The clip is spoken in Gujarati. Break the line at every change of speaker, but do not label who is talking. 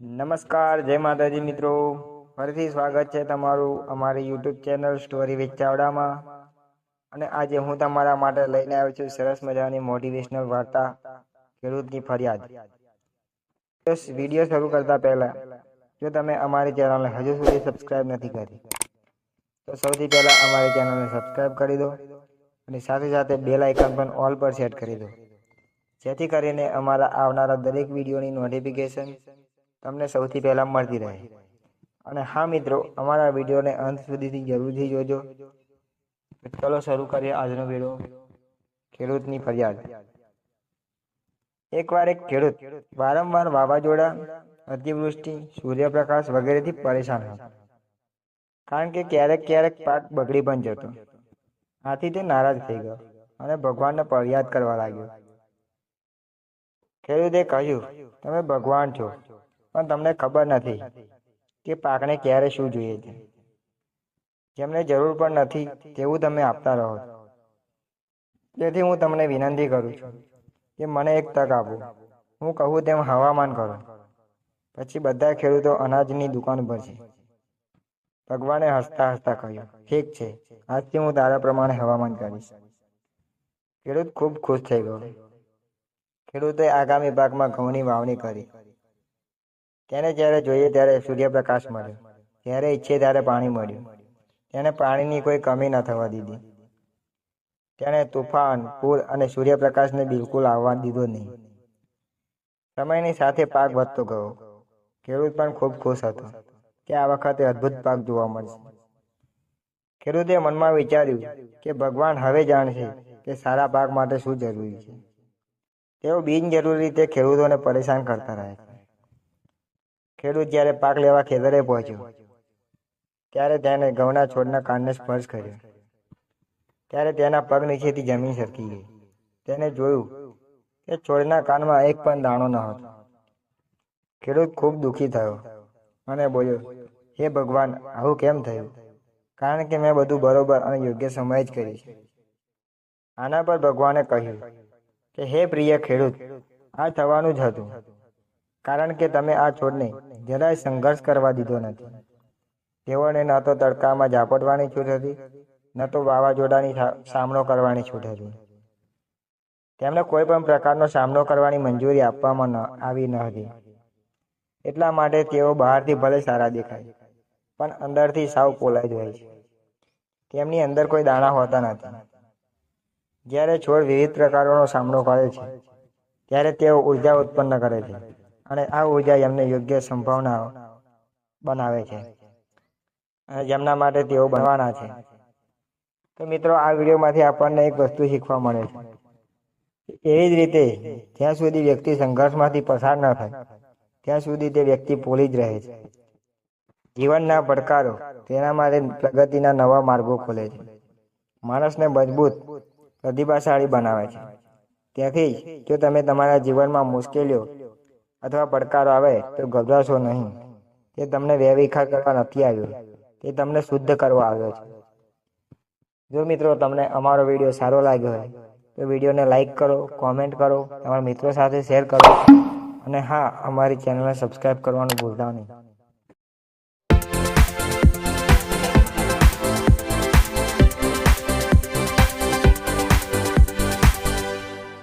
નમસ્કાર, જય માતાજી મિત્રો. ફરીથી સ્વાગત છે તમારું અમારી યુટ્યુબ ચેનલ સ્ટોરી વિથ ચાવડામાં. અને આજે હું તમારા માટે લઈને આવ્યો છું સરસ મજાની મોટિવેશનલ વાર્તા, ખેડૂતની ફરિયાદ. વીડિયો શરૂ કરતા પહેલા, જો તમે અમારી ચેનલને હજુ સુધી સબસ્ક્રાઇબ નથી કરી, તો સૌથી પહેલા અમારી ચેનલને સબસ્ક્રાઇબ કરી દો અને સાથે સાથે બેલ આઇકન પણ ઓલ પર સેટ કરી દો. જેથી કરીને અમારા આવનારા દરેક વિડીયોની નોટિફિકેશન તમને સૌથી પહેલા મળતી રહે. અને હા મિત્રો, અમારા વિડીયોને અંત સુધીથી જરૂરથી જોજો. ચલો શરૂ કરીએ આજનો વીડિયો. ખેડૂતની ફરિયાદ. એકવાર એક ખેડૂત વારંવાર વાવાઝોડા, અતિવૃષ્ટિ, સૂર્યપ્રકાશ વગેરેથી પરેશાન હતો. કારણ કે ક્યારેક ક્યારેક પાક બગડી પણ જતો. આથી તે નારાજ થઈ ગયો અને ભગવાનને ફરિયાદ કરવા લાગ્યો. ખેડૂતે કહ્યું, તમે ભગવાન છો. પણ તમને ખબર નથી કે પાકને ક્યારે શું જોઈએ છે. જેમને જરૂર પણ નથી તેવું તમે આપતા રહો તેથી હું તમને વિનંતી કરું છું કે મને એક તક આપો. હું કહું તેમ હવામાન કરો. પછી બધા ખેડૂતો અનાજની દુકાન પર છે. ભગવાને હસતા હસતા કહ્યું, ઠીક છે, આજથી હું તારા પ્રમાણે હવામાન કરીશ. ખેડૂત ખૂબ ખુશ થઈ ગયો. ખેડૂતે આગામી પાકમાં ઘઉંની વાવણી કરી. તેને જ્યારે જોઈએ ત્યારે સૂર્યપ્રકાશ મળ્યો. જ્યારે ઈચ્છે ત્યારે પાણી મળ્યું. તેને પાણીની કોઈ કમી ન થવા દીધી. તેણે તુફાન પૂર અને સૂર્યપ્રકાશને બિલકુલ આવવા દીધો નહીં. સમયની સાથે પાક વધતો ગયો. ખેડૂત પણ ખૂબ ખુશ હતો કે આ વખતે અદ્ભુત પાક જોવા મળશે. ખેડૂતે મનમાં વિચાર્યું કે ભગવાન હવે જાણશે કે સારા પાક માટે શું જરૂરી છે. તેઓ બિનજરૂરી રીતે ખેડૂતોને પરેશાન કરતા રહે છે. ખેડૂત જ્યારે પાક લેવા ખેતરે પહોંચ્યો, ત્યારે તેને ઘઉંના છોડના કાનને સ્પર્શ કર્યો. ત્યારે તેના પગ નીચેથી જમીન સરકી ગઈ. તેને જોયું કે છોડના કાનમાં એક પણ દાણો ન હતો. ખેડૂત ખૂબ દુઃખી થયો અને બોલ્યો, હે ભગવાન, આવું કેમ થયું? કારણ કે મેં બધું બરોબર અને યોગ્ય સમયે જ કર્યું છે. આના પર ભગવાને કહ્યું કે, હે પ્રિય ખેડૂત, આ થવાનું જ હતું. કારણ કે તમે આ છોડને જરાય સંઘર્ષ કરવા દીધો નથી. તેઓને ન તો તડકામાં ઝાપટવાની છૂટ હતી, ન તો વાવાઝોડાની સામનો કરવાની છૂટ હતી. તેમને કોઈ પણ પ્રકારનો સામનો કરવાની મંજૂરી આપવામાં ન, આવી ન હતી. એટલા માટે તેઓ બહારથી ભલે સારા દેખાય, પણ અંદરથી સાવ પોલાઈ જ હોય છે. તેમની અંદર કોઈ દાણા હોતા નથી. જ્યારે છોડ વિવિધ પ્રકારોનો સામનો કરે છે, ત્યારે તેઓ ઊર્જા ઉત્પન્ન કરે છે. અને આ ઊર્જા એમને યોગ્ય સંભાવના બનાવે છે. જેમના માટે તેઓ બનવાના છે. તો મિત્રો, આ વિડીયોમાંથી આપણને એક વસ્તુ શીખવા મળે છે. એવી જ રીતે જ્યાં સુધી વ્યક્તિ સંઘર્ષમાંથી પસાર ન થાય, ત્યાં સુધી તે વ્યક્તિ પોલી જ રહે છે. જીવનના પડકારો તેના માટે પ્રગતિના નવા માર્ગો ખોલે છે. માણસને મજબૂત, પ્રતિભાશાળી બનાવે છે. ત્યાંથી જો તમે તમારા જીવનમાં મુશ્કેલીઓ અથવા પડકારો આવે તો ગભરાશો નહીં. તે તમને વ્યવિખા કરવા નથી આવ્યો. તે તમને શુદ્ધ કરવા આવ્યો છે. જો મિત્રો તમને અમારો વીડિયો સારો લાગ્યો હોય, તો વિડીયોને લાઈક કરો, કોમેન્ટ કરો, તમારા મિત્રો સાથે શેર કરો. અને હા, અમારી ચેનલને સબસ્ક્રાઈબ કરવાનું ભૂલતા નહીં.